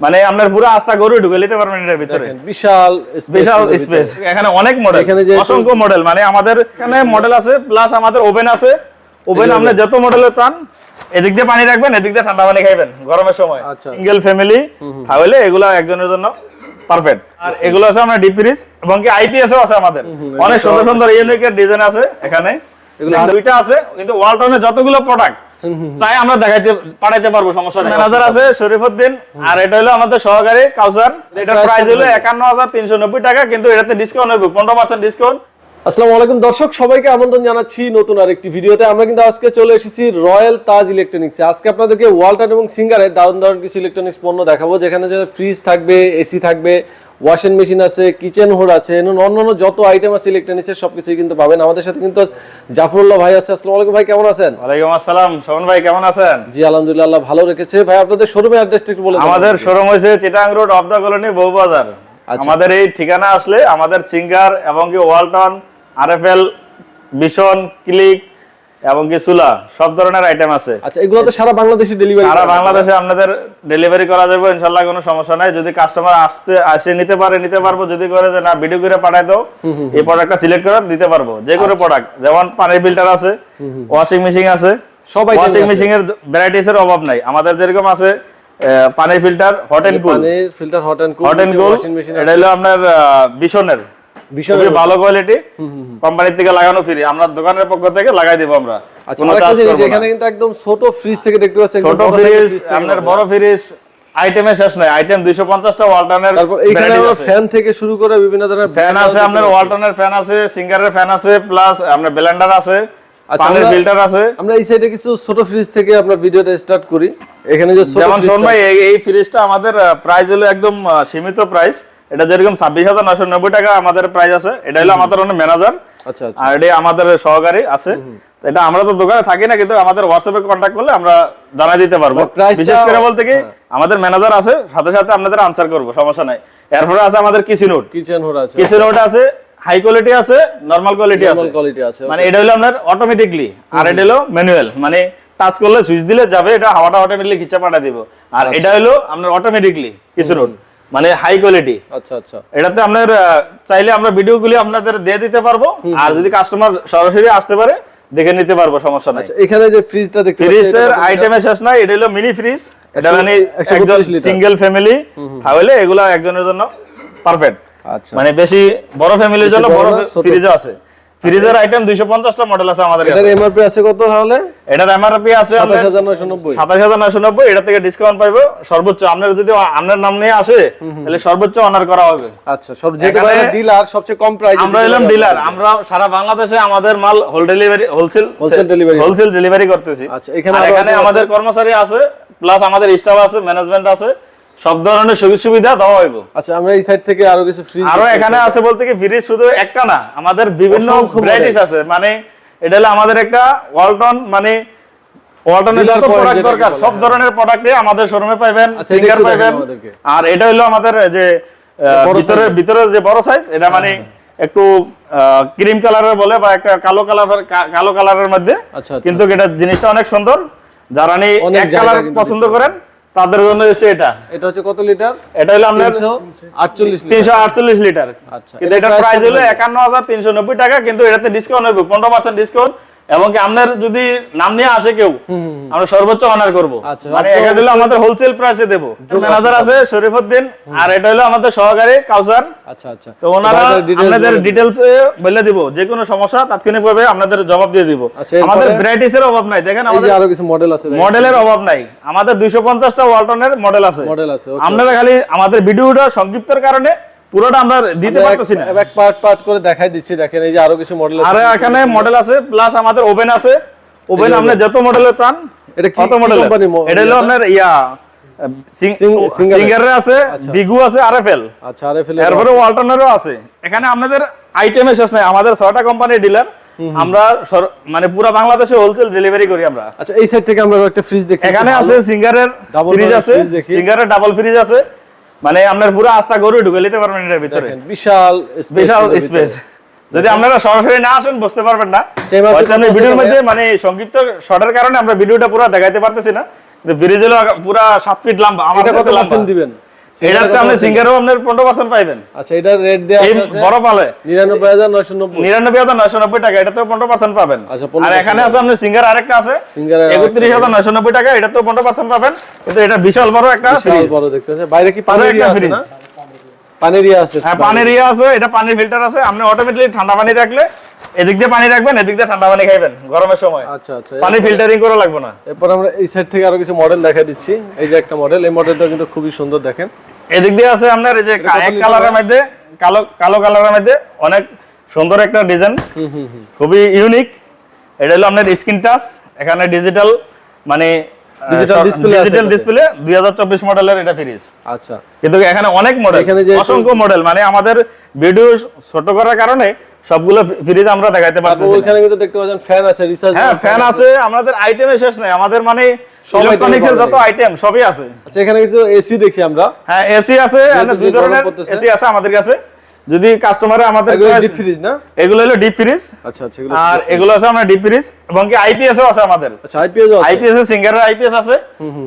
মানে আপনার পুরো আস্থা গরু ঢুকে নিতে পারবেন এটার ভিতরে। বিশাল স্পেশাল স্পেস এখানে অনেক মডেল এখানে যে- অসংখ্য মডেল মানে আমাদের এখানে মডেল আছে প্লাস আমাদের ওভেন আছে। ওভেন আপনি যত মডেলের চান এদিক দিয়ে পানি রাখবেন এদিক দিয়ে ঠান্ডা পানি খাইবেন গরমের সময়। আচ্ছা। সিঙ্গেল ফ্যামিলি তাহলে এগুলো একজনের জন্য পারফেক্ট আর এগুলো আছে আমরা ডিপ ফ্রিজ এবং কি আইপিএস আছে আমাদের। অনেক সুন্দর সুন্দর ইউনিকের ডিজাইন আছে এখানে। এগুলো দুইটা আছে কিন্তু ওয়ালটনের যতগুলো প্রোডাক্ট চাই আমরা দেখাইতে পাঠাইতে পারব সমস্যা নেই। ম্যানেজার আছে শরীফউদ্দিন আর এটা হলো আমাদের সহকারী কাউসার। এটার প্রাইস হলো কত? একান্ন হাজার তিনশো নব্বই টাকা কিন্তু এটাতে ডিসকাউন্ট হবে পনেরো পার্সেন্ট ডিসকাউন্ট আসসালামু আলাইকুম দর্শক সবাইকে আমন্ত্রণ জানাচ্ছি নতুন আরেকটি ভিডিওতে। আমরা কিন্তু আজকে চলে এসেছি রয়্যাল তাজ ইলেকট্রনিক্সে আজকে আপনাদেরকে ওয়ালটন এবং সিঙ্গারে দারুণ দারুণ কিছু ইলেকট্রনিক্স পণ্য দেখাবো যেখানে যে ফ্রিজ থাকবে এসি থাকবে ওয়াশিং মেশিন আছে কিচেন হোড আছে অন্যান্য যত আইটেম আছে ইলেকট্রনিক্সের সবকিছুই কিন্তু পাবেন। আমাদের সাথে কিন্তু জাফরুল্লাহ ভাই আছে। আসসালামু আলাইকুম ভাই কেমন আছেন? ওয়ালাইকুম আসসালাম। শোভন ভাই কেমন আছেন? জি আলহামদুলিল্লাহ আল্লাহ ভালো রেখেছে। ভাই আপনাদের শোরুমের অ্যাড্রেসটা একটু বলে আমাদের শোরুম হয়েছে Chittagong road of the colony Bowbazar আচ্ছা। আমাদের এই ঠিকানা আসলে আমাদের সিঙ্গার এবং কি ওয়ালটন আরএফএল বিশন ক্লিক এবং কি সুলা সব ধরনের আইটেম আছে। আচ্ছা এগুলো তো সারা বাংলাদেশে ডেলিভারি সারা বাংলাদেশে আপনাদের ডেলিভারি করা যাবে ইনশাল্লাহ কোনো সমস্যা নাই। যদি কাস্টমার আসতে আসে নিতে পারে নিতে পারব। যদি করে যে না ভিডিও করে পাঠাই দাও এই প্রোডাক্টটা সিলেক্ট করে দিতে পারব। যে কোনো আচ্ছা। প্রোডাক্ট যেমন পানির ফিল্টার আছে ওয়াশিং মেশিন আছে। সব item ওয়াশিং আছে। মেশিনের ভ্যারাইটিস এর অভাব নাই। আমাদের যেরকম আছে পানির ফিল্টার হট এন্ড কুল পানির filter hot and cool hot and cool washing machine এটা হলো আপনার বিশনের খুবই ভালো কোয়ালিটি কোম্পানির থেকে লাগানো ফ্রি আমরা দোকানের পক্ষ থেকে লাগাই দিব আমরা। আচ্ছা কোনো আরেকটা charge জিনিস, করব না। এখানে কিন্তু একদম ছোট ফ্রিজ থেকে দেখতে পাচ্ছেন ছোট এর ফ্রিজ আপনার বড় ফ্রিজ আইটেমে শেষ নাই আইটেম 250 টা ওয়ালটনের তারপর এইখানে ফ্যান থেকে শুরু করে বিভিন্ন ধরনের ফ্যান আছে আপনার ওয়ালটনের ফ্যান আছে সিঙ্গারের ফ্যান আছে প্লাস আপনার ব্লেন্ডার আছে আচ্ছা, পানির আমরা- ফিল্টার আছে। আমরা এই সাইডে কিছু ছোট ফ্রিজ থেকে আমরা ভিডিওটা স্টার্ট করি। এখানে যে ছোট যেমন শোন টা- ভাই এই- এই ফ্রিজটা আমাদের প্রাইস হলো একদম সীমিত প্রাইস এটা যেরকম ছাব্বিশ হাজার নয়শো নব্বই টাকা আমাদের প্রাইস আছে এটা হলো আমাদের অনেক ম্যানেজার আচ্ছা আচ্ছা। আর এটা আমাদের সহকারী আছে। এটা আমরা তো দোকানে থাকি না কিন্তু আমাদের হোয়াটসঅ্যাপে কন্ট্যাক্ট করলে আমরা জানাই দিতে পারব। বিশেষ করে বলতে কি আমাদের ম্যানেজার আছে সাথে সাথে আপনাদের আনসার করব সমস্যা নাই। এরপরে আছে আমাদের কিসি নোট কিচেন হোড আছে। কিসি নোট আছে হাই কোয়ালিটি আছে নরমাল কোয়ালিটি আছে। কোয়ালিটি আছে মানে এটা হলো আপনার অটোমেটিকলি আর এটা হলো ম্যানুয়াল মানে টাচ করলে সুইচ দিলে যাবে এটা হাওয়াটা অটোমেটিকলি খিচা পাঠা দিব। আর এটা হলো আপনার অটোমেটিকলি কিছু নোট মানে হাই কোয়ালিটি আচ্ছা আচ্ছা। এটাতে আপনার চাইলে আমরা ভিডিওগুলি আপনাদের দিয়ে দিতে পারব। আর যদি কাস্টমার সরাসরি আসতে পারে দেখে নিতে পারব সমস্যা নাই। আচ্ছা এখানে যে ফ্রিজটা দেখতে ফ্রিজের আইটেমে শেষ নাই এটা হলো মিনি ফ্রিজ এটা মানে 132 একজন সিঙ্গেল ফ্যামিলি তাহলে এগুলা একজনের জন্য পারফেক্ট আচ্ছা। মানে বেশি বড় ফ্যামিলির জন্য বড়। ফ্রিজও আছে। ফ্রিজের আইটেম 250 টা মডেল আছে আমাদের কাছে। এটার এমআরপি আছে কত তাহলে? এটার এমআরপি আছে এটা থেকে ডিসকাউন্ট পাইবো। সর্বোচ্চ আপনার যদি আপনার নাম নিয়ে আসে তাহলে সর্বোচ্চ অনার করা হবে। আচ্ছা সব ডিলার সবচেয়ে কম প্রাইস আমরা এলাম ডিলার আমরা সারা বাংলাদেশে আমাদের মাল whole delivery wholesale Wholesale delivery। Wholesale delivery করতেছি। আচ্ছা, এখানে এখানে আমাদের কর্মচারী আছে প্লাস আমাদের স্টাফ আছে ম্যানেজমেন্ট আছে। সব ধরনের সুযোগ সুবিধা দেওয়া হইব। আচ্ছা আমরা এই সাইড থেকে আরও কিছু ফ্রিজ আরও এখানে আছে বলতে কি ফ্রিজ শুধু একটা না আমাদের বিভিন্ন ভ্যারাইটিস আছে। মানে এটা হলো আমাদের একটা ওয়ালটন মানে ওয়ালটনের যত প্রোডাক্ট দরকার। সব হ্যাঁ। ধরনের প্রোডাক্টে আমাদের শোরুমে পাবেন সিঙ্গার পাবেন আর এটা হলো আমাদের যে ভিতরে ভিতরে যে বড় সাইজ এটা মানে একটু ক্রিম কালারের বলে বা একটা কালো কালারের কালো কালারের মধ্যে। আচ্ছা, আচ্ছা। কিন্তু এটা জিনিসটা অনেক সুন্দর। যারা নি এক কালার পছন্দ করেন তাদের জন্য হচ্ছে এটা। এটা হচ্ছে কত লিটার? এটা হলো আপনার তিনশো আটচল্লিশ লিটার। তিনশো আটচল্লিশ আচ্ছা, কিন্তু এটার এটার প্রাইস হলো হবে? একান্ন হাজার তিনশো নব্বই টাকা কিন্তু এটাতে ডিসকাউন্ট হবে পনেরো পার্সেন্ট ডিসকাউন্ট এবং কি আপনার যদি নাম নিয়ে আসে কেউ আমরা সর্বোচ্চ অনার করব। আচ্ছা, মানে এটা হলো আমাদের হোলসেল প্রাইসে দেবো। ম্যানেজার আছে শরীফউদ্দিন আর এটা হলো আমাদের সহকারী কাউসার। আচ্ছা আচ্ছা। তো ওনারা আপনাদের ডিটেলস বলে দিব যে কোনো সমস্যা তাৎক্ষণিক ভাবে আপনাদের জবাব দিয়ে দিব। আচ্ছা, আমাদের ভ্যারাইটিস এর অভাব নাই দেখেন আমাদের আরও কিছু মডেল আছে মডেলের অভাব নাই। আমাদের দুইশো পঞ্চাশটা ওয়ালটনের মডেল আছে। মডেল আছে আপনারা খালি আমাদের ভিডিওটা সংক্ষিপ্তের কারণে পুরোটা আমরা দিতে পারতেছি না। এক- পার্ট পার্ট করে দেখাই দিচ্ছি দেখেন এই যে আরও কিছু মডেল আর এখানে মডেল আছে প্লাস আমাদের ওভেন আছে। ওভেন আপনি যত মডেলের চান এটা কত মডেল এটা হলো আপনার ইয়া সিঙ্গারের আছে বিগু আছে আরএফএল। আচ্ছা ফেলে এরপরে আছে। এখানে আপনাদের আইটেমে শেষ নাই আমাদের ছয়টা কোম্পানির ডিলার আমরা মানে পুরো বাংলাদেশে হোলসেল ডেলিভারি করি আমরা। আচ্ছা এই সাইড থেকে আমরা একটা ফ্রিজ দেখি। এখানে আছে সিঙ্গারের ফ্রিজ আছে সিঙ্গারের ডাবল ফ্রিজ আছে। মানে আপনার পুরো আস্থা গরু ঢুকে নিতে পারবেন এটার ভিতরে। বিশাল বিশাল স্পেশাল স্পেস যদি আপনারা সরাসরি না আসেন বুঝতে পারবেন না। আমি ভিডিওর মধ্যে মানে সংক্ষিপ্ত শর্টের কারণে আমরা ভিডিওটা পুরো দেখাইতে পারতেছি না। ব্রিজ হলো পুরো সাত ফিট লম্বা এটা কত দিবেন? এটাতে আপনি সিঙ্গারও আপনার আচ্ছা এটা রেট দেওয়া আছে বড় পালে টাকা এটাতেও পাবেন। আচ্ছা, আর এখানে আছে আপনার সিঙ্গার আরেকটা টাকা এটাতেও পনেরো পার্সেন্ট পাবেন। কিন্তু এটা বিশাল বড় একটা বিশাল বড় দেখতে পাচ্ছেন বাইরে কি পানির আছে না? পানির আছে। হ্যাঁ পানির আছে এটা পানির ফিল্টার আছে। আপনি অটোমেটিকলি ঠান্ডা পানি রাখলে এদিক দিয়ে পানি রাখবেন এদিক দিয়ে ঠান্ডা পানি খাইবেন গরমের সময়। আচ্ছা আচ্ছা। পানি ফিল্টারিং করা লাগবে না। এরপর আমরা এই সাইড থেকে আরও কিছু মডেল দেখা দিচ্ছি। এই যে একটা মডেল এই মডেলটা কিন্তু খুবই সুন্দর দেখেন। এদিক দিয়ে আছে আপনার এই যে এক কালারের মধ্যে কালো কালো কালারের মধ্যে অনেক সুন্দর একটা ডিজাইন খুবই ইউনিক এটা হলো আপনার স্ক্রিন টাচ এখানে ডিজিটাল মানে ডিজিটাল। ডিসপ্লে 2024 মডেলের এটা ফ্রিজ আচ্ছা। কিন্তু এখানে অনেক মডেল অসংখ্য মডেল মানে আমাদের ভিডিও ছোট করার কারণে সবগুলো ফ্রিজ আমরা দেখাইতে পারতেছি। ওইখানে কিন্তু দেখতে পাচ্ছেন ফ্যান আছে রিসার্চ হ্যাঁ ফ্যান আছে আমাদের আইটেমে শেষ নাই আমাদের মানে ইলেকট্রনিক্সের যত আইটেম সবই আছে। আচ্ছা এখানে কিছু এসি দেখি আমরা। হ্যাঁ এসি আছে দুই ধরনের এসি আছে আমাদের কাছে। যদি কাস্টমারে আমাদের ডিপ ফ্রিজ না? এগুলো হলো ডিপ ফ্রিজ আচ্ছা আচ্ছা এগুলো আর এগুলো আছে আমরা ডিপ ফ্রিজ এবং কি আইপিএস আছে আমাদের। আচ্ছা আইপিএস আছে? আইপিএস সিঙ্গারের আইপিএস আছে।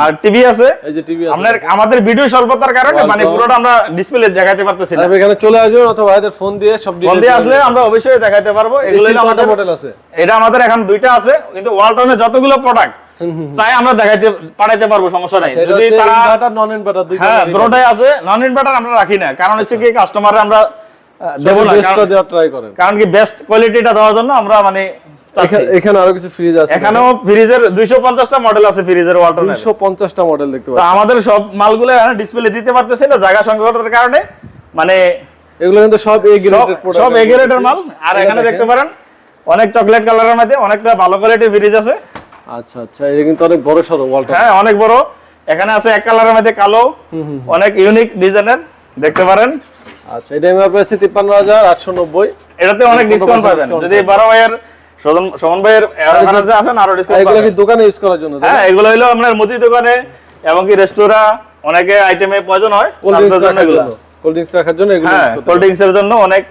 আর টিভি আছে। এই যে টিভি আছে। আপনার আমাদের ভিডিও স্বল্পতার কারণে মানে পুরোটা আমরা ডিসপ্লে দেখাতে পারতেছি না। এখানে চলে আসবেন অথবা ভাইদের ফোন দিয়ে সব ফোন দিয়ে আসলে আমরা অবশ্যই দেখাতে পারব। এগুলো হলো আমাদের মডেল আছে? এটা আমাদের এখন দুইটা আছে কিন্তু ওয়ালটনের যতগুলো প্রোডাক্ট চাই আমরা দেখাইতে পাঠাইতে পারব সমস্যা নাই। যদি তারা নন ইনভার্টার দুইটা হ্যাঁ দুটোটাই আছে নন ইনভার্টার আমরা রাখি না। কারণ হচ্ছে কি কাস্টমার আমরা ট্রাই করেন। কারণ কি বেস্ট কোয়ালিটিটা দেওয়ার জন্য আমরা মানে এখানে- আরও কিছু ফ্রিজ আছে। এখানেও ফ্রিজের দুইশো পঞ্চাশটা মডেল আছে ফ্রিজের মডেল দেখতে আমাদের সব মালগুলো ডিসপ্লে দিতে পারতেছি না জায়গা সংকটের কারণে। মানে এগুলো কিন্তু সব এ গ্রেডের প্রোডাক্ট সব এগ্রেডের মাল। আর এখানে দেখতে পারেন অনেক চকলেট কালারের মধ্যে অনেকটা ভালো কোয়ালিটির ফ্রিজ আছে। আচ্ছা আচ্ছা এটা কিন্তু অনেক বড় ওয়ালটা হ্যাঁ অনেক বড়। এখানে আছে এক কালারের মধ্যে কালো। অনেক ইউনিক ডিজাইনের দেখতে পারেন। আচ্ছা এটা এমআরপি আছে তিপ্পান্ন হাজার আটশো নব্বই। এটাতে অনেক ডিসকাউন্ট পাবেন। যদি বারো ভাইয়ের সদন সমন ভাইয়ের ওখানে আসেন আরও ডিসকাউন্ট এগুলো কি দোকানে ইউজ করার জন্য হ্যাঁ এগুলো হলো আপনার মুদি দোকানে এবং কি রেস্তোরাঁ অনেকে আইটেমে প্রয়োজন হয় কোল্ড তাদের জন্য এগুলো। কোল্ড ড্রিঙ্কস রাখার জন্য এগুলো হ্যাঁ কোল্ড ড্রিঙ্কস এর জন্য অনেক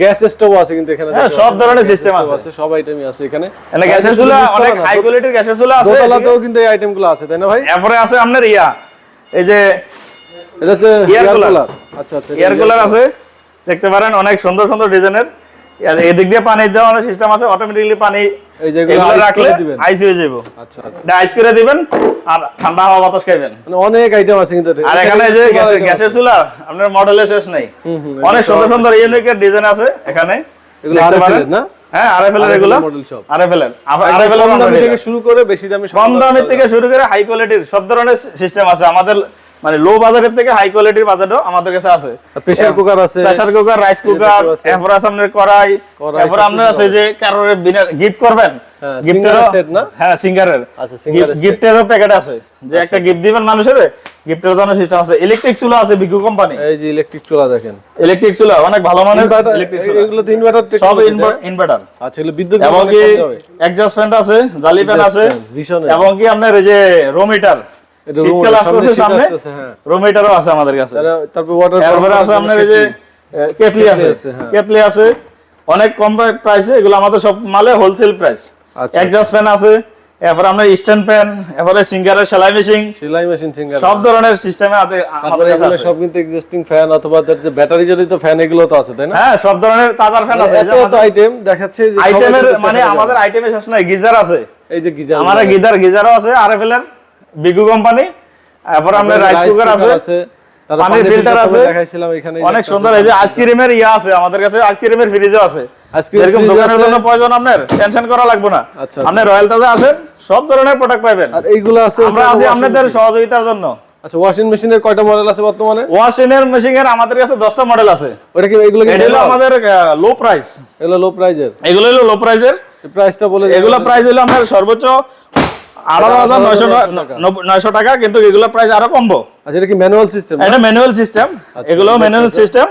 গ্যাস স্টোভ আছে কিন্তু এখানে হ্যাঁ, সব। ধরনের stove আছে। সব আইটেমই আছে এখানে। এখানে গ্যাসের চুলা অনেক হাই কোয়ালিটির গ্যাসের চুলা আছে দোতলাতেও কিন্তু এই আইটেমগুলো আছে তাই না ভাই? এরপরে আছে আপনার ইয়া এই যে এটা হচ্ছে এয়ার কুলার আচ্ছা আচ্ছা এয়ার কুলার আছে। দেখতে পারেন অনেক সুন্দর সুন্দর ডিজাইনের। এদিক দিয়ে পানি দেওয়ার সিস্টেম আছে পানি এই যেগুলো রাখলে আইস হয়ে যাব আচ্ছা আচ্ছা। আইস করে দিবেন আর ঠান্ডা হাওয়া বাতাস মানে অনেক আইটেম আছে কিন্তু আর এখানে যে গ্যাসের চুলা আপনার মডেলের শেষ নেই। অনেক সুন্দর সুন্দর ইউনিকের ডিজাইন আছে এখানে। এগুলো দেখতে পারেন। না? হ্যাঁ আরএফএল এর এগুলো। আরএফএল আরএফএল থেকে শুরু করে বেশি দামি কম দামের থেকে শুরু করে হাই কোয়ালিটির সব ধরনের সিস্টেম আছে। আমাদের মানে লো বাজারের থেকে হাই কোয়ালিটির বাজারও আমাদের কাছে আছে। প্রেসার কুকার আছে। Pressure cooker rice cooker. এরপর আপনার কড়াই এরপর আপনার আছে যে কারোর গিফট করবেন? হ্যাঁ, গিফটেরও singer না? হ্যাঁ সিঙ্গারের আচ্ছা, গিফটেরও প্যাকেট আছে। যে একটা গিফট দিবেন মানুষের গিফটের জন্য সিস্টেম আছে। ইলেকট্রিক চুলা আছে বিকু কোম্পানি এই যে ইলেকট্রিক চুলা দেখেন। ইলেকট্রিক চুলা অনেক ভালো মানের ইলেকট্রিক চুলা। এগুলো তো ইনভার্টার সব ইনভার্টার আচ্ছা এগুলো বিদ্যুৎ এবং কি। এক্সজস্ট ফ্যান আছে জালি ফ্যান আছে। এবং কি আপনার এই যে রোমিটার শীতকাল আসতেছে সামনে আসতেছে, হ্যাঁ। আছে আমাদের কাছে। তারপর ওয়াটার এরপরে আছে আপনার এই যে কেটলি। আছে। আছে, হ্যাঁ। কেটলি আছে। অনেক কম প্রাইসে এগুলো আমাদের সব মালে হোলসেল প্রাইস আচ্ছা। ফ্যান আছে এরপর আপনার স্ট্যান্ড ফ্যান এরপরে সিঙ্গারের সেলাই মেশিন সেলাই মেশিন সিঙ্গার সব ধরনের সিস্টেমে আমাদের কাছে আছে। সব কিন্তু এক্সিস্টিং ফ্যান অথবা তার যে ব্যাটারি জড়িত ফ্যান এগুলো তো আছে তাই না? হ্যাঁ সব ধরনের চার্জার ফ্যান আছে। এত আইটেম দেখাচ্ছে যে আইটেমের মানে আমাদের শেষ গিজার আছে। এই যে গিজার গিজার। গিজারও আছে আরএফএল এর। বিগু কোম্পানি এরপর আপনার রাইস কুকার আছে পানির ফিল্টার আছে। দেখাইছিলাম এখানে অনেক সুন্দর এই যে আইসক্রিমের ইয়া আছে আমাদের কাছে আইসক্রিমের ফ্রিজও আছে। আইসক্রিম এরকম দোকানের জন্য প্রয়োজন আপনার টেনশন করা লাগবে না। আচ্ছা, আপনি রয়্যাল তাজে আসেন সব ধরনের প্রোডাক্ট পাবেন আর এইগুলো আছে আমরা আছি আপনাদের সহযোগিতার জন্য। আচ্ছা ওয়াশিং মেশিনের কয়টা মডেল আছে বর্তমানে? ওয়াশিং এর মেশিন এর আমাদের কাছে 10টা মডেল আছে। ওটা কি এগুলো কি আমাদের লো প্রাইস এগুলো লো প্রাইজের এগুলো হলো লো প্রাইজের প্রাইসটা বলে। এগুলো প্রাইস হলো আমাদের সর্বোচ্চ আঠারো হাজার নয়শো নয়শো টাকা কিন্তু এগুলো প্রাইস আরও কমবো। আচ্ছা এটা কি ম্যানুয়াল সিস্টেম এটা ম্যানুয়াল সিস্টেম এগুলো ম্যানুয়াল সিস্টেম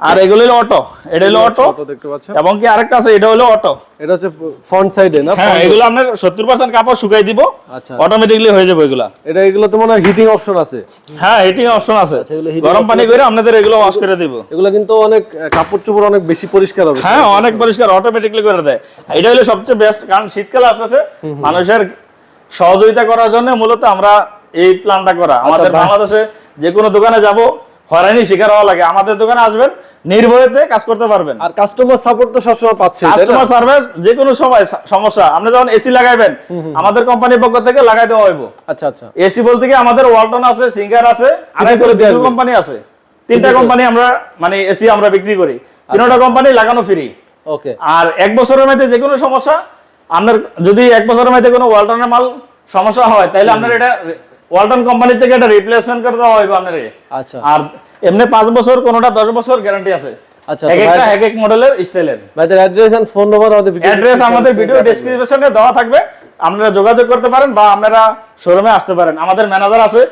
আর এগুলো হলো অটো এটা হলো অটো দেখতে পাচ্ছেন। এবং কি আরেকটা আছে? এটা হলো অটো এটা হচ্ছে ফ্রন্ট সাইডে না? হ্যাঁ এগুলো আপনার সত্তর পার্সেন্ট কাপড় শুকাই দিব। আচ্ছা। হয়ে যাবে এগুলা। এটা এগুলো তো মনে হিটিং অপশন আছে। হ্যাঁ হিটিং অপশন আছে। আচ্ছা, গরম পানি করে আপনাদের এগুলো ওয়াশ করে দিব। এগুলো কিন্তু অনেক কাপড় চোপড় অনেক বেশি পরিষ্কার হবে। হ্যাঁ অনেক পরিষ্কার অটোমেটিকলি করে দেয়। এটা হলো সবচেয়ে বেস্ট কারণ শীতকাল আসতেছে মানুষের সহযোগিতা করার জন্য মূলত আমরা এই প্ল্যানটা করা। আমাদের আচ্ছা, বাংলাদেশে যে কোনো দোকানে যাব হয়রানি শিকার হওয়া লাগে। আমাদের দোকানে আসবেন নির্ভয়েতে কাজ করতে পারবেন। আর কাস্টমার সাপোর্ট তো সবসময় পাচ্ছে কাস্টমার সার্ভিস যে কোনো সময় সমস্যা। আপনি যখন এসি লাগাইবেন আমাদের কোম্পানির পক্ষ থেকে লাগাই দেওয়া হইব। আচ্ছা আচ্ছা। এসি বলতে কি আমাদের ওয়ালটন আছে সিঙ্গার আছে আড়াই করে দুটো কোম্পানি আছে। তিনটা কোম্পানি আমরা মানে এসি আমরা বিক্রি করি। তিনটা কোম্পানি লাগানো ফ্রি ওকে আর এক বছরের মধ্যে যে কোনো সমস্যা আপনার যদি এক বছরের মধ্যে কোনো ওয়ালটনের মাল সমস্যা হয় তাহলে আপনার এটা ওয়ালটন কোম্পানি থেকে এটা রিপ্লেসমেন্ট করে দেওয়া হইব আপনার আচ্ছা। আর এমনি পাঁচ বছর কোনোটা দশ বছর গ্যারান্টি আছে। আচ্ছা এক একটা এক এক মডেলের স্টাইলের ভাইদের অ্যাড্রেস এন্ড ফোন নাম্বার আমাদের ভিডিও অ্যাড্রেস আমাদের ভিডিও ডেসক্রিপশনে দেওয়া থাকবে। আপনারা যোগাযোগ করতে পারেন বা আপনারা শোরুমে আসতে পারেন। আমাদের ম্যানেজার আছে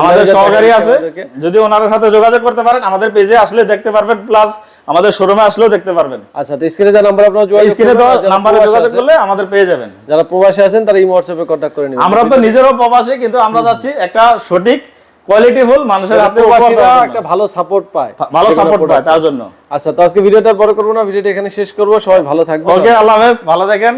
আমাদের সহকারী আছে যদি ওনার সাথে যোগাযোগ করতে পারেন আমাদের পেজে আসলে দেখতে পারবেন প্লাস আমাদের শোরুমে আসলেও দেখতে পারবেন। আচ্ছা তো স্ক্রিনে যা নাম্বার আপনারা যোগাযোগ স্ক্রিনে দেওয়া নাম্বারে যোগাযোগ করলে আমাদের পেয়ে যাবেন। যারা প্রবাসী আছেন তারা এই হোয়াটসঅ্যাপে কন্ট্যাক্ট করে নেবেন। আমরা তো নিজেরও প্রবাসী কিন্তু আমরা যাচ্ছি একটা সঠিক কোয়ালিটিফুল মানুষের হাতে প্রবাসীরা একটা ভালো সাপোর্ট পায়। ভালো সাপোর্ট পায় তার জন্য। আচ্ছা তো আজকে ভিডিওটা বড় করব না ভিডিওটা এখানে শেষ করব সবাই ভালো থাকবে ওকে আল্লাহ হাফেজ ভালো থাকেন।